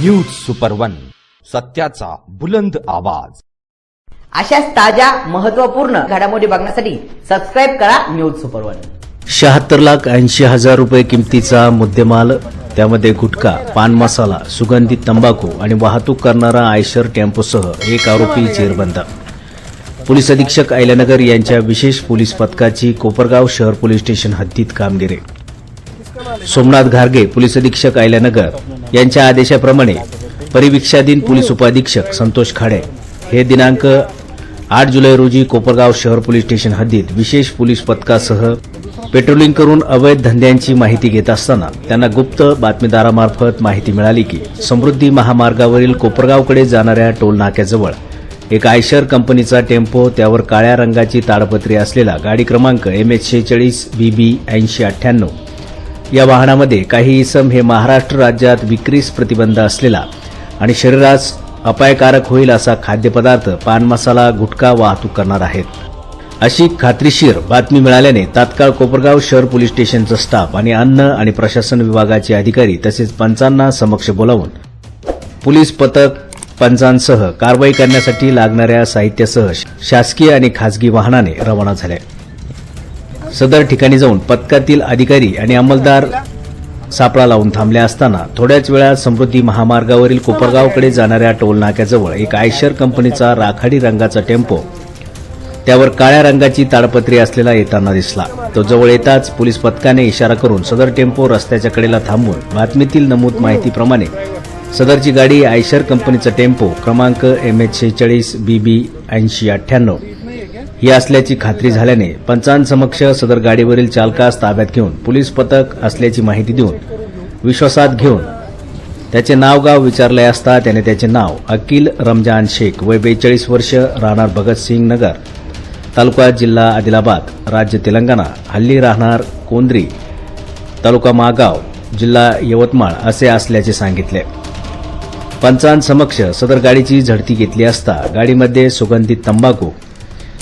News super one सत्याचा बुलंद आवाज. अशाच ताज्या महत्त्वपूर्ण घडामोडी बघण्यासाठी सबस्क्राईब करा न्यूज सुपर वन शहात्तर लाख ऐंशी हजार रुपये किमतीचा मुद्देमाल त्यामध्ये गुटखा पान मसाला सुगंधित तंबाखू आणि वाहतूक करणारा आयशर टेम्पोसह एक आरोपी जेरबंद. पोलीस अधीक्षक ऐल्यानगर यांच्या विशेष पोलीस पथकाची कोपरगाव शहर पोलीस स्टेशन हद्दीत कामगिरी. सोमनाथ घारगे पोलीस अधीक्षक ऐल्यानगर यांच्या आदेशाप्रमाणे परिवीक्षाधीन पोलीस उपाधीक्षक संतोष खाडे हे दिनांक आठ जुलै रोजी कोपरगाव शहर पोलीस स्टेशन हद्दीत विशेष पोलीस पथकासह पेट्रोलिंग करून अवैध धंद्यांची माहिती घेत असताना त्यांना गुप्त बातमीदारामार्फत माहिती मिळाली की समृद्धी महामार्गावरील कोपरगावकडे जाणाऱ्या टोल नाक्याजवळ एक आयशर कंपनीचा टेम्पो त्यावर काळ्या रंगाची ताडपत्री असलेला गाडी क्रमांक एम एच शेहेचाळीस बी ऐंशी अठ्ठ्याण्णव या वाहनामध्ये काही इसम हे महाराष्ट्र राज्यात विक्रीस प्रतिबंध असलेला आणि शरीरास अपायकारक होईल असा खाद्यपदार्थ पान मसाला गुटखा वाहतूक करणार आहेत. अशी खात्रीशीर बातमी मिळाल्याने तात्काळ कोपरगाव शहर पोलीस स्टेशनचा स्टाफ आणि अन्न आणि प्रशासन विभागाचे अधिकारी तसेच पंचांना समक्ष बोलावून पोलीस पथक पंचांसह कारवाई करण्यासाठी लागणाऱ्या साहित्यासह शासकीय आणि खासगी वाहनाने रवाना झाले. सदर ठिकाणी जाऊन पथकातील अधिकारी आणि अंमलदार सापळा लावून थांबले असताना थोड्याच वेळात समृद्धी महामार्गावरील कोपरगावकडे जाणाऱ्या टोल नाक्याजवळ एक आयशर कंपनीचा राखाडी रंगाचा टेम्पो त्यावर काळ्या रंगाची ताडपत्री असलेला येताना दिसला. तो जवळ येताच पोलीस पथकाने इशारा करून सदर टेम्पो रस्त्याच्या कडेला थांबून बातमीतील नमूद माहितीप्रमाणे सदरची गाडी आयशर कंपनीचा टेम्पो क्रमांक एम एच शेहेचाळीस बी बी ऐंशी अठ्ठ्याण्णव ही असल्याची खात्री झाल्याने पंचांसमक्ष सदर गाडीवरील चालकास ताब्यात घेऊन पोलीस पथक असल्याची माहिती देऊन विश्वासात घेऊन त्याचे नाव गाव विचारले असता त्याने त्याचे नाव अकिल रमजान शेख वय बेचाळीस वर्ष राहणार भगतसिंग नगर तालुका जिल्हा आदिलाबाद राज्य तेलंगणा हल्ली राहणार कोंद्री तालुका मागाव जिल्हा यवतमाळ असे असल्याचे सांगितले. पंचांसमक्ष सदर गाडीची झडती घेतली असता गाडीमध्ये सुगंधित तंबाखू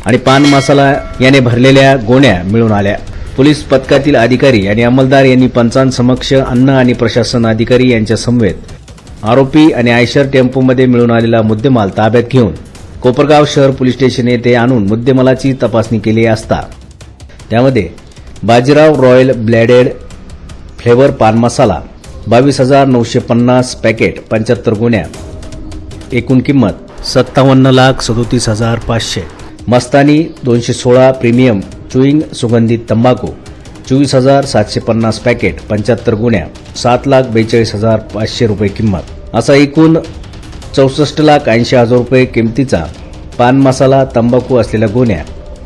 आणि पान मसाला याने भरलेल्या गोण्या मिळून आल्या. पोलीस पथकातील अधिकारी आणि अंमलदार यांनी पंचांसमक्ष अन्न आणि प्रशासन अधिकारी यांच्या समवेत आरोपी आणि आयशर टेम्पोमध्ये मिळून आलेला मुद्देमाल ताब्यात घेऊन कोपरगाव शहर पोलीस स्टेशन येथे आणून मुद्देमालाची तपासणी केली असता. त्यामध्ये बाजीराव रॉयल ब्लॅडेड फ्लेवर पान मसाला बावीस हजार नऊशे पन्नास पॅकेट पंच्याहत्तर गुन्ह्या एकूण किंमत सत्तावन्न लाख सदोतीस हजार पाचशे. मस्तानी दोनशे सोळा प्रीमियम चुईंग सुगंधित तंबाखू चोवीस हजार सातशे पन्नास पॅकेट पंच्याहत्तर गुण्या सात लाख बेचाळीस हजार पाचशे रुपये किंमत. असा एकूण चौसष्ट लाख ऐंशी हजार रुपये किमतीचा पान मसाला तंबाखू असलेल्या गुन्ह्या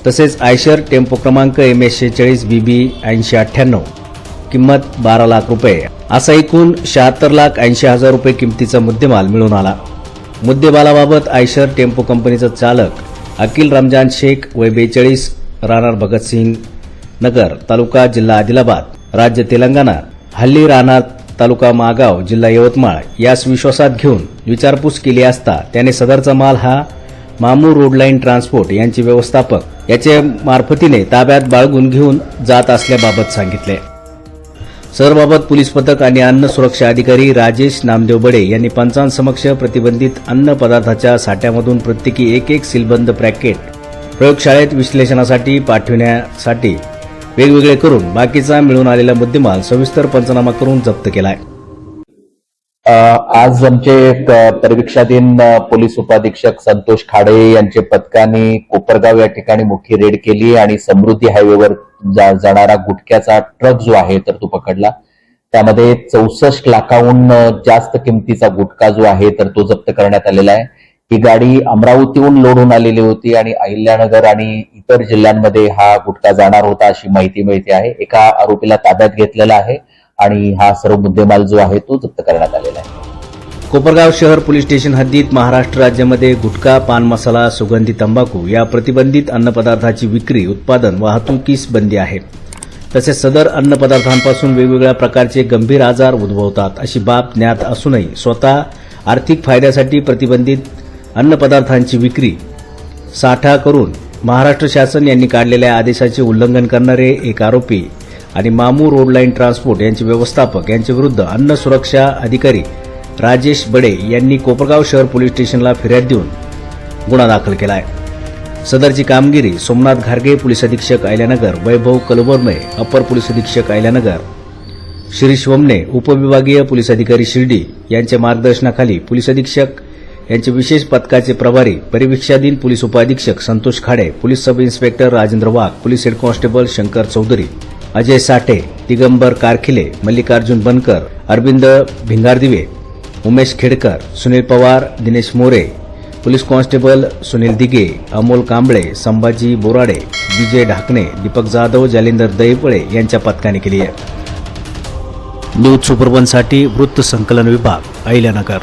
तसेच आयशर टेम्पो क्रमांक एम एस शेहेचाळीस बी ऐंशी अठ्ठ्याण्णव किंमत बारा लाख रुपये. असा एकूण शहात्तर लाख ऐंशी हजार रुपये किमतीचा मुद्देमाल मिळून आला. मुद्देमालाबाबत आयशर टेम्पो कंपनीचा चालक अकिल रमजान शेख वय बेचाळीस राहणार भगतसिंग नगर तालुका जिल्हा आदिलाबाद. राज्य तेलंगणा हल्ली राहणार तालुका मागाव जिल्हा यवतमाळ. यास विश्वासात घेऊन विचारपूस केली असता त्याने सदरचा माल हा मामू रोड लाईन ट्रान्सपोर्ट यांचे व्यवस्थापक याचे मार्फतीने ताब्यात बाळगून घेऊन जात असल्याबाबत सांगितले. सदरबाबत पोलीस पथक आणि अन्न सुरक्षा अधिकारी राजेश नामदेव बडे यांनी पंचांसमक्ष प्रतिबंधित अन्न पदार्थाच्या साठ्यामधून प्रत्येकी एक एक सीलबंद पॅकेट प्रयोगशाळेत विश्लेषणासाठी पाठविण्यासाठी वेगवेगळे करून बाकीचा मिळून आलेला मुद्देमाल सविस्तर पंचनामा करून जप्त केला आहे. आज आमचे परिवीक्षाधीन पोलीस उपाधीक्षक संतोष खाडे यांचे पथकाने कोपरगाव या ठिकाणी मोठी रेड केली आणि समृद्धी हायवेवर जा- जाणारा गुटख्याचा ट्रक जो आहे तर तो पकडला. त्यामध्ये चौसष्ट लाखाहून जास्त किमतीचा गुटखा जो आहे तर तो जप्त करण्यात आलेला आहे. ही गाडी अमरावतीहून लोडून आलेली होती आणि अहिल्यानगर आणि इतर जिल्ह्यांमध्ये हा गुटखा जाणार होता अशी माहिती मिळते आहे. एका आरोपीला ताब्यात घेतलेला आहे. आणि हा सर्व मुद्देमाल जो आहे तो जप्त करण्यात आलेला आहे. कोपरगाव शहर पोलीस स्टेशन हद्दीत महाराष्ट्र राज्यामध्ये गुटखा पान मसाला सुगंधी तंबाखू या प्रतिबंधित अन्नपदार्थाची विक्री उत्पादन वाहतुकीस बंदी आहे. तसेच सदर अन्नपदार्थांपासून वेगवेगळ्या प्रकारचे गंभीर आजार उद्भवतात अशी बाब ज्ञात असूनही स्वतः आर्थिक फायद्यासाठी प्रतिबंधित अन्नपदार्थांची विक्री साठा करून महाराष्ट्र शासन यांनी काढलेल्या आदेशाचे उल्लंघन करणारे एक आरोपी आणि मामू रोड लाईन ट्रान्सपोर्ट यांचे व्यवस्थापक यांच्या विरुद्ध अन्न सुरक्षा अधिकारी राजेश बडे यांनी कोपरगाव शहर पोलीस स्टेशनला फिर्याद देऊन गुन्हा दाखल केला आहे सदरची कामगिरी सोमनाथ घारगे पोलीस अधीक्षक आयल्यानगर वैभव कलवर्मय अपर पोलीस अधीक्षक आयल्यानगर शिरीष वमने उपविभागीय पोलीस अधिकारी शिर्डी यांच्या मार्गदर्शनाखाली पोलीस अधीक्षक यांचे विशेष पथकाचे प्रभारी परिवीक्षाधीन पोलीस उपाधीक्षक Santosh Khade police sub inspector Rajendra Wagh police head constable Shankar Chaudhari Ajay Sathe Digambar Karkhile Mallikarjun Bankar Arvind Bhingardive Umesh Khedkar Sunil Pawar Dinesh More police constable Sunil Dige Amol Kamble Sambhaji Borade Vijay Dhakane Deepak Jadhav Jalindar Daiphale यांच्या पथकाने केली आहे. News सुपरवनसाठी वृत्त संकलन विभाग अहिल्यानगर.